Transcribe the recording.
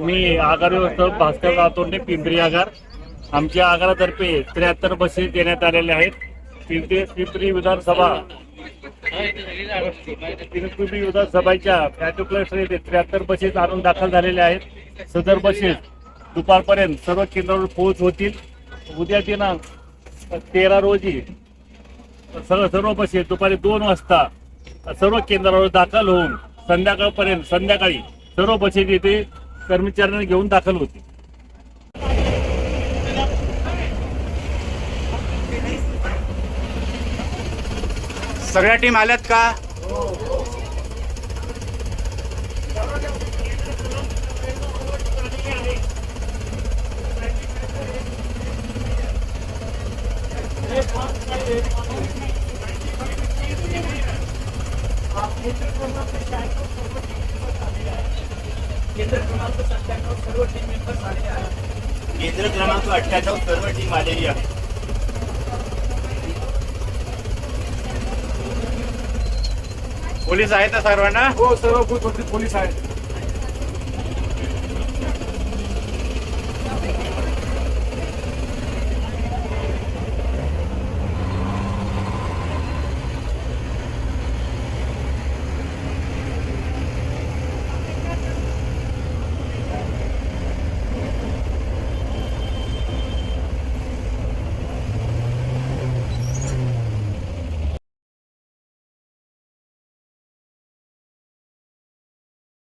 मी आगार व्यवस्थापक भास्कर राठोडने पिंपरी आगार. आमच्या आगारातर्फे त्र्याहत्तर बसेस देण्यात आलेल्या आहेत. पिंपरी पिंपरी विधानसभा पिंपरी विधानसभाच्या फॅटो क्लस्टर येथे त्र्याहत्तर बसेस आणून दाखल झालेल्या आहेत. सदर बसेस दुपारपर्यंत सर्व केंद्रावर पोहोच होतील. उद्या दिनांक तेरा रोजी सर्व सर्व बसेस दुपारी दोन वाजता सर्व केंद्रावर दाखल होऊन संध्याकाळपर्यंत संध्याकाळी सर्व बसेस येथे कर्मचाऱ्यांना घेऊन दाखल होते. सगळ्या टीम आल्यात का? केंद्र क्रमांक अठ्ठ्याण्णव सर्व टीम आलेली आहे. पोलीस आहेत ना सर्वांना? हो सर्व पोलीस आहेत.